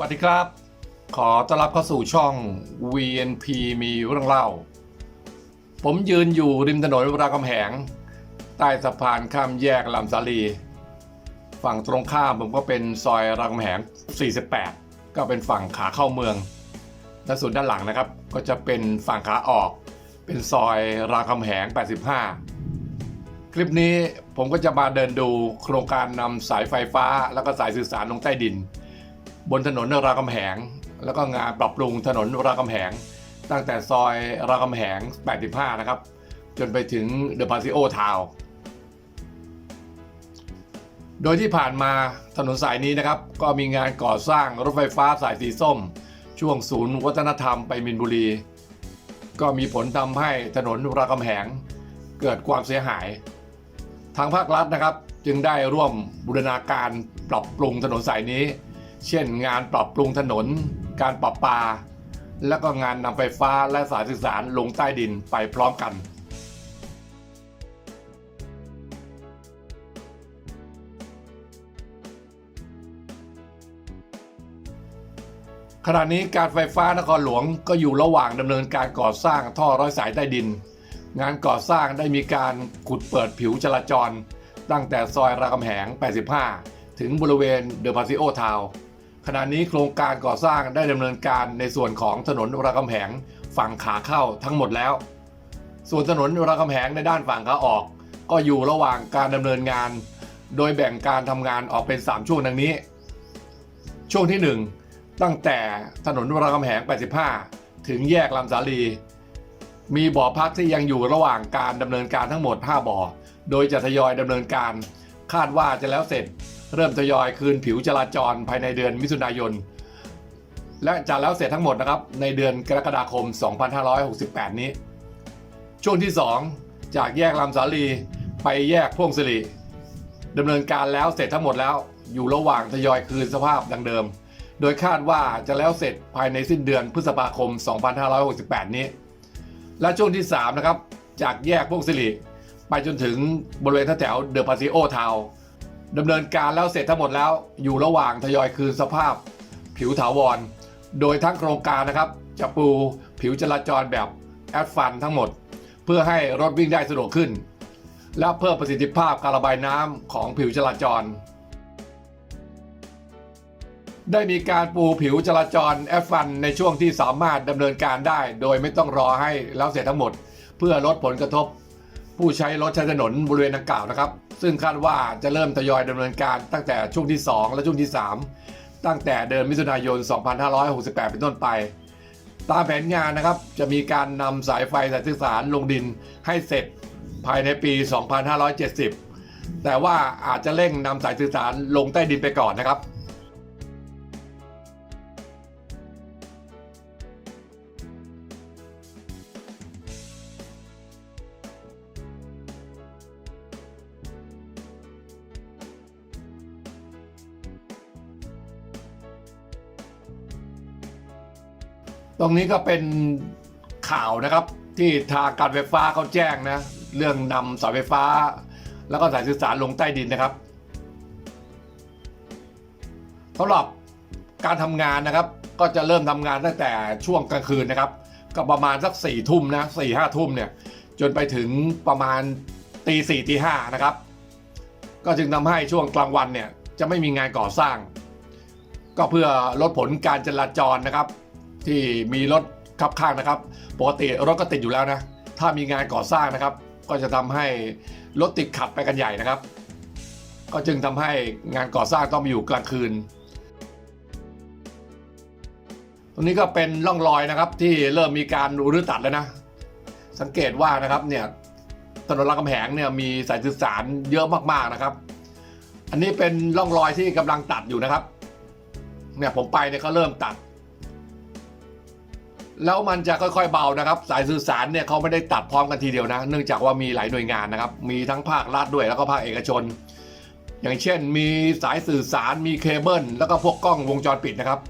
วัสดีครับ ขอต้อนรับเข้าสู่ช่อง VNP มีเรื่องเล่า ผมยืนอยู่ริมถนนรามคำแหง ใต้สะพานข้ามแยกลำสาลี ฝั่งตรงข้ามผมก็เป็นซอยรามคำแหง 48 ก็เป็นฝั่งขาเข้าเมืองและส่วนด้านหลังนะครับ ก็จะเป็นฝั่งขาออก เป็นซอยรามคำแหง 85 คลิปนี้ผมก็จะมาเดินดูโครงการนำสายไฟฟ้า แล้วก็สายสื่อสารลงใต้ดิน บนถนนรามคำแหง แล้วก็งานปรับปรุงถนนรามคำแหง ตั้งแต่ซอยรามคำแหง 85 นะครับ จนไปถึงเดอะพาซิโอทาวโดยที่ผ่านมาถนนสายนี้นะครับ ก็มีงานก่อสร้างรถไฟฟ้าสายสีส้ม ช่วงศูนย์วัฒนธรรมไปมินบุรี ก็มีผลทำให้ถนนรามคำแหง เกิดความเสียหาย ทางภาครัฐนะครับ จึงได้ร่วมบูรณาการปรับปรุงถนนสายนี้ เช่นงานปรับปรุงถนน การปรับปา และก็งานนำไฟฟ้าและสายสื่อสารลงใต้ดินไปพร้อมกัน ขณะนี้การไฟฟ้านครหลวงก็อยู่ระหว่างดำเนินการก่อสร้างท่อร้อยสายใต้ดิน งานก่อสร้างได้มีการขุดเปิดผิวจราจร ตั้งแต่ซอยรามคำแหง 85 ถึงบริเวณเดอะพาซิโอทาวน์ ขณะนี้โครงการก่อสร้างได้ดำเนินการในส่วนของถนนรามคำแหงฝั่งขาเข้าทั้งหมดแล้ว ส่วนถนนรามคำแหงในด้านฝั่งขาออก ก็อยู่ระหว่างการดำเนินงาน โดยแบ่งการทำงานออกเป็น 3 ช่วงดังนี้ ช่วงที่ 1 ตั้งแต่ถนนรามคำแหง 85 ถึงแยกลำสาลี มีบ่อพักที่ยังอยู่ระหว่างการดำเนินการทั้งหมด 5 บ่อ โดยจะทยอยดำเนินการคาดว่าจะแล้วเสร็จ เริ่มทยอยคืนผิวจราจรภายในเดือนมิถุนายน และจะแล้วเสร็จทั้งหมดนะครับในเดือนกรกฎาคม 2568 นี้ ช่วงที่ 2 จากแยกลำสาลีไปแยกพ่วงสิริดำเนินการแล้วเสร็จทั้งหมดแล้ว อยู่ระหว่างทยอยคืนสภาพดังเดิม โดยคาดว่าจะแล้วเสร็จภายในสิ้นเดือนพฤษภาคม 2568 นี้ และช่วงที่ 3 นะครับ จากแยกพวกสิริไปจนถึงบริเวณแถวเดอะพาซิโอทาว ดำเนินการแล้วเสร็จทั้งหมดแล้ว อยู่ระหว่างทยอยคืนสภาพผิวถาวร โดยทั้งโครงการนะครับ จะปูผิวจราจรแบบแอดฟันทั้งหมด เพื่อให้รถวิ่งได้สะดวกขึ้น และเพิ่มประสิทธิภาพการระบายน้ำของผิวจราจร ได้มีการปูผิวจราจรแอฟฟันในช่วงที่สามารถดำเนินการได้ โดยไม่ต้องรอให้แล้วเสร็จทั้งหมด เพื่อลดผลกระทบ ผู้ใช้รถใช้ถนนบริเวณดังกล่าวนะครับ ซึ่งคาดว่าจะเริ่มทยอยดำเนินการตั้งแต่ช่วงที่ 2 และช่วงที่ 3 ตั้งแต่เดือนมิถุนายน 2568 เป็นต้นไป ตามแผนงานนะครับจะมีการนำสายไฟสายสื่อสารลงดินให้เสร็จภายในปี 2570 แต่ว่าอาจจะเร่งนำสายสื่อสารลงใต้ดินไปก่อนนะครับ ตรงนี้ก็เป็นข่าวนะครับที่ทางการไฟฟ้าเขาแจ้งนะเรื่องนำสายไฟฟ้า แล้วก็สายสื่อสารลงใต้ดินนะครับสำหรับการทำงานนะครับ ก็จะเริ่มทำงานตั้งแต่ช่วงกลางคืนนะครับ ก็ประมาณสักสี่ทุ่มนะสี่ห้าทุ่มเนี่ยจนไปถึงประมาณตีสี่ตีห้านะครับ ก็จึงทำให้ช่วงกลางวันเนี่ยจะไม่มีงานก่อสร้าง ก็เพื่อลดผลการจราจรนะครับ ที่มีรถขับข้างนะครับ ปกติรถก็ติดอยู่แล้วนะ ถ้ามีงานก่อสร้างนะครับ ก็จะทำให้รถติดขัดไปกันใหญ่นะครับ ก็จึงทำให้งานก่อสร้างต้องมาอยู่กลางคืน ตรงนี้ก็เป็นร่องรอยนะครับที่เริ่มมีการรื้อตัดแล้วนะ สังเกตว่านะครับเนี่ยถนนรามคำแหงเนี่ยมีสายสื่อสารเยอะมากๆนะครับ อันนี้เป็นร่องรอยที่กำลังตัดอยู่นะครับ เนี่ยผมไปเนี่ยเขาเริ่มตัด แล้วมันจะค่อยๆเบานะครับ สายสื่อสารเนี่ยเขาไม่ได้ตัดพร้อมกันทีเดียวนะ เนื่องจากว่ามีหลายหน่วยงานนะครับ มีทั้งภาครัฐด้วยแล้วก็ภาคเอกชน อย่างเช่น มีสายสื่อสารมีเคเบิลแล้วก็พวกกล้องวงจรปิดนะครับ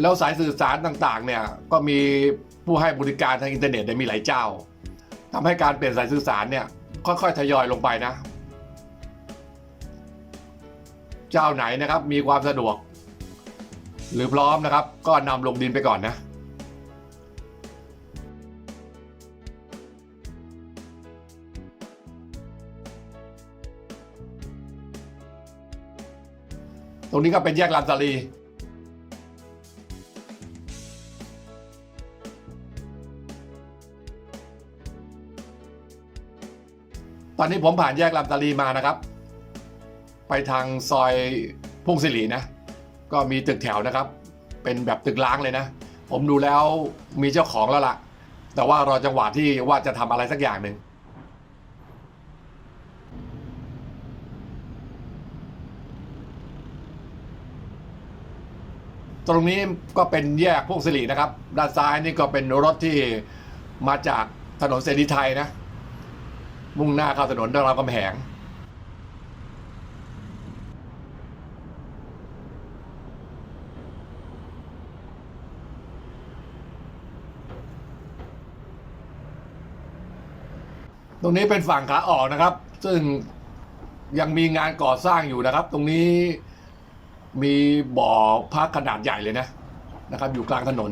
แล้วสายสื่อสารต่างๆเนี่ยก็มีผู้ให้บริการทางอินเทอร์เน็ตเนี่ยมีหลายเจ้าทำให้การเปลี่ยนสายสื่อสารเนี่ยค่อยๆทยอยลงไปนะ เจ้าไหนนะครับมีความสะดวก หรือพร้อมนะครับ ก็นำลงดินไปก่อนนะ รงนี้ก็เป็นแยกลำสาลีตอนนี้ผมผ่านแยกลำตาลีมานะครับ ไปทางซอยพุ่งสิรินะ ก็มีตึกแถวนะครับ เป็นแบบตึกล้างเลยนะ ผมดูแล้วมีเจ้าของแล้วล่ะ แต่ว่ารอจังหวะที่ว่าจะทำอะไรสักอย่างหนึ่ง ตรงนี้ก็เป็นแยกพุ่งสิรินะครับ ด้านซ้ายนี่ก็เป็นรถที่มาจากถนนเสรีไทยนะ มุ่งหน้าเข้าถนนรามคำแหงตรงนี้เป็นฝั่งขาออกนะครับ ซึ่งยังมีงานก่อสร้างอยู่นะครับ ตรงนี้ มีบ่อพักขนาดใหญ่เลยนะนะครับ อยู่กลางถนน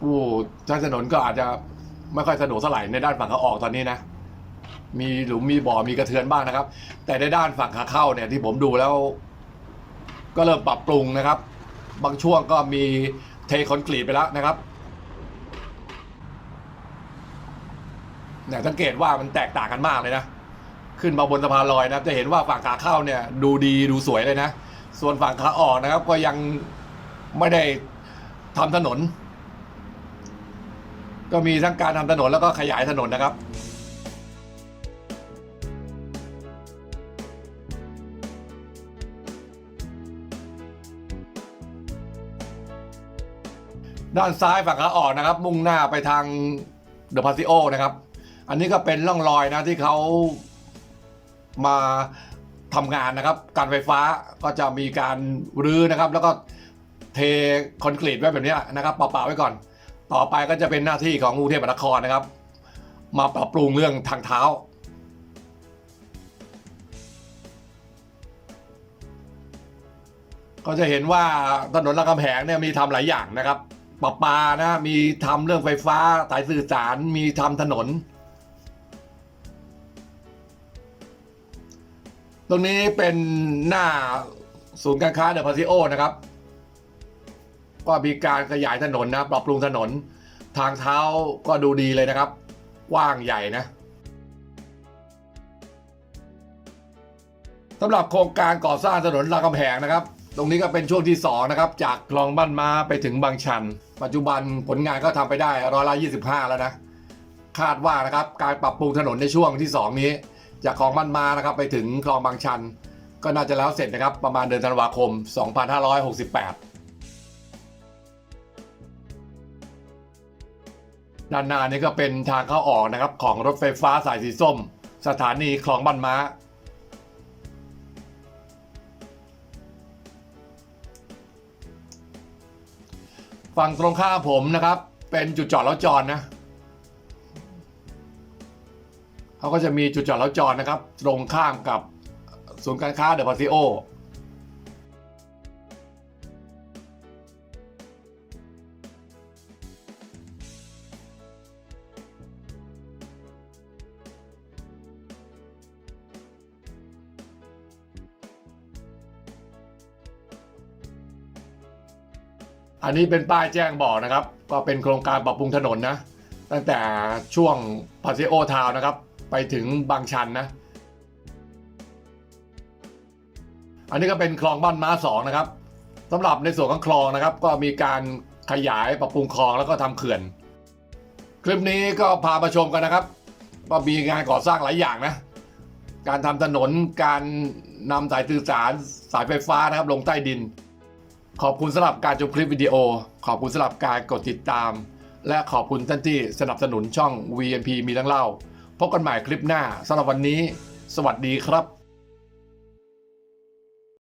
ผู้ใช้ถนนก็อาจจะไม่ค่อยสะดวกเท่าไหร่ในด้านฝั่งขาออกตอนนี้นะ มีหลุมมีบ่อมีกระเทือนบ้างนะครับ แต่ในด้านฝั่งขาเข้าเนี่ยที่ผมดูแล้ว ก็เริ่มปรับปรุงนะครับ บางช่วงก็มีเทคอนกรีตไปแล้วนะครับเนี่ยสังเกตว่ามันแตกต่างกันมากเลยนะ ขึ้นมาบนสะพานลอยนะจะเห็นว่าฝั่งขาเข้าเนี่ย ดูดีดูสวยเลยนะ ส่วนฝั่งขาออกนะครับ ก็ยังไม่ได้ทำถนน ก็มีทั้งการทำถนนแล้วก็ขยายถนนนะครับด้านซ้ายฝั่งขาออกนะครับ มุ่งหน้าไปทางเดอะพาซิโอนะครับ อันนี้ก็เป็นร่องรอยนะที่เขามา ทำงานนะครับ การไฟฟ้าก็จะมีการรื้อนะครับ แล้วก็เทคอนกรีตไว้แบบนี้นะครับเปล่าๆไว้ก่อน ต่อไปก็จะเป็นหน้าที่ของกรุงเทพมหานครนะครับ มาปรับปรุงเรื่องทางเท้าก็จะเห็นว่าถนนรามคำแหงเนี่ยมีทำหลายอย่างนะครับปะปานะมีทำเรื่องไฟฟ้าสายสื่อสารมีทำถนน ตรงนี้เป็นหน้าศูนย์การค้าเดอะพาซิโอนะครับ ก็มีการขยายถนนนะปรับปรุงถนน ทางเท้าก็ดูดีเลยนะครับกว้างใหญ่นะสำหรับโครงการก่อสร้างถนนรามคำแหงนะครับ ตรงนี้ก็เป็นช่วงที่ 2 นะครับ จากคลองบ้านมาไปถึงบางชัน ปัจจุบันผลงานก็ทำไปได้ร้อยละ25 แล้วนะ คาดว่านะครับการปรับปรุงถนนในช่วงที่ 2 นี้ จากคลองบ้านมานะครับไปถึงคลองบางชัน ก็น่าจะแล้วเสร็จนะครับประมาณเดือนธันวาคม 2568 ด้านหน้านี้ก็เป็นทางเข้าออกนะครับของรถไฟฟ้าสายสีส้ม สถานีคลองบ้านม้าฝั่งตรงข้ามผมนะครับ เป็นจุดจอดแล้วจอดนะ เขาก็จะมีจุดจอดแล้วจอดนะครับ ตรงข้ามกับศูนย์การค้าเดอะพาซิโออันนี้เป็นป้ายแจ้งบอกนะครับ ก็เป็นโครงการปรับปรุงถนนนะ ตั้งแต่ช่วงพาซิโอทาวนะครับ ไปถึงบางชันนะ อันนี้ก็เป็นคลองบ้านม้าสองนะครับสำหรับในส่วนของคลองนะครับ ก็มีการขยายปรับปรุงคลองแล้วก็ทำเขื่อน คลิปนี้ก็พามาชมกันนะครับว่ามีงานก่อสร้างหลายอย่างนะ การทำถนนการนำสายสื่อสารสายไฟฟ้านะครับ ลงใต้ดิน ขอบคุณสำหรับการชมคลิปวิดีโอ ขอบคุณสำหรับการกดติดตาม และขอบคุณท่านที่สนับสนุนช่อง VNP มีเรื่องเล่า พบกันใหม่คลิปหน้าสำหรับวันนี้ สวัสดีครับ